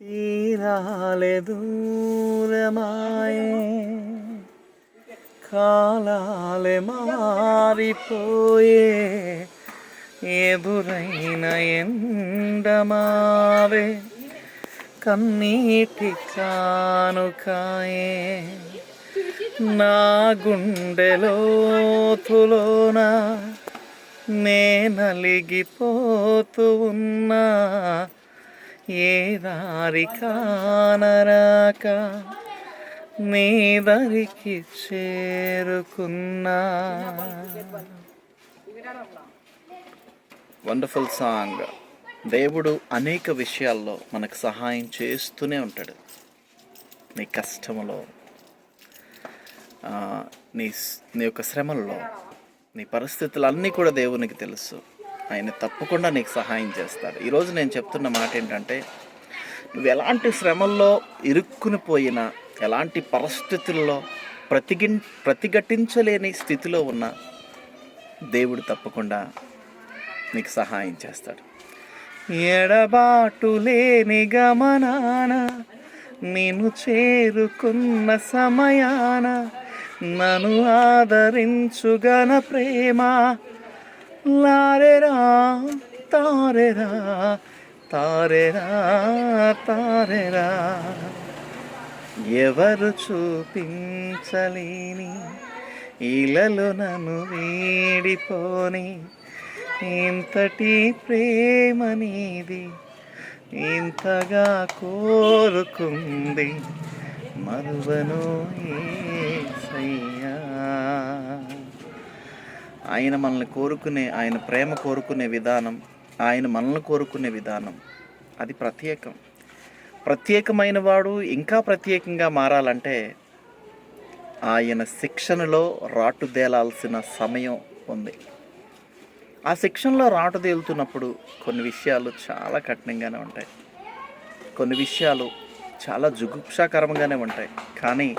తీరాలే దూరమాయే. కాలాలే మారిపోయే. ఎదురైన ఎండమావే. కన్నీటి కానుకాయే. నా గుండెలోతులోన నే నలిగిపోతూ ఉన్నా. ఏ దారి కానరాక నీ దరికి చేరుకున్నా. వండర్ఫుల్ సాంగ్ దేవుడు అనేక విషయాల్లో మనకు సహాయం చేస్తూనే ఉంటాడు. నీ కష్టములో నీ నీ యొక్క శ్రమల్లో నీ పరిస్థితులు అన్నీ కూడా దేవునికి తెలుసు. ఆయన తప్పకుండా నీకు సహాయం చేస్తాడు. ఈరోజు నేను చెప్తున్న మాట ఏంటంటే నువ్వు ఎలాంటి శ్రమల్లో ఇరుక్కుని పోయినా ఎలాంటి పరిస్థితుల్లో ప్రతిగి ప్రతిఘటించలేని స్థితిలో ఉన్న దేవుడు తప్పకుండా నీకు సహాయం చేస్తాడు. ఎడబాటు లేని గమనాన నేను చేరుకున్న సమయాన నన్ను ఆదరించుగన ప్రేమ లారెరా తారెరా తారెరా తారెరా ఎవరు చూపించలేని ఇలలో నన్ను వీడిపోని. ఇంతటి ప్రేమ నీది ఇంతగా కోరుకుంది. మరువను యేసయ్యా ఆయన మనల్ని కోరుకునే ఆయన ప్రేమ కోరుకునే విధానం ఆయన మనల్ని కోరుకునే విధానం. అది ప్రత్యేకం. ప్రత్యేకమైన వాడు ఇంకా ప్రత్యేకంగా మారాలంటే ఆయన శిక్షణలో రాటుదేలాల్సిన సమయం ఉంది. ఆ శిక్షణలో రాటుదేలుతున్నప్పుడు కొన్ని విషయాలు చాలా కఠినంగానే ఉంటాయి. కొన్ని విషయాలు చాలా జుగుప్సాకరంగానే ఉంటాయి. కానీ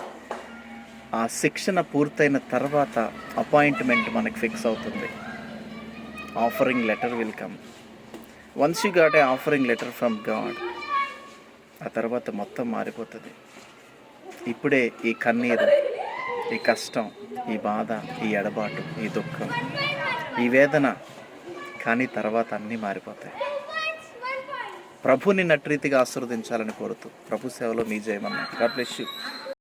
ఆ శిక్షణ పూర్తయిన తర్వాత అపాయింట్మెంట్ మనకి ఫిక్స్ అవుతుంది. Offering letter will come once you got a offering letter from God ఆ తర్వాత మొత్తం మారిపోతుంది. ఇప్పుడే ఈ కన్నీరు ఈ కష్టం ఈ బాధ ఈ ఎడబాటు ఈ దుఃఖం ఈ వేదన కానీ తర్వాత అన్నీ మారిపోతాయి. ప్రభుని నట్రీతిగా ఆశీర్వదించాలని కోరుతూ ప్రభు సేవలో మీ జయమన్నా. God bless you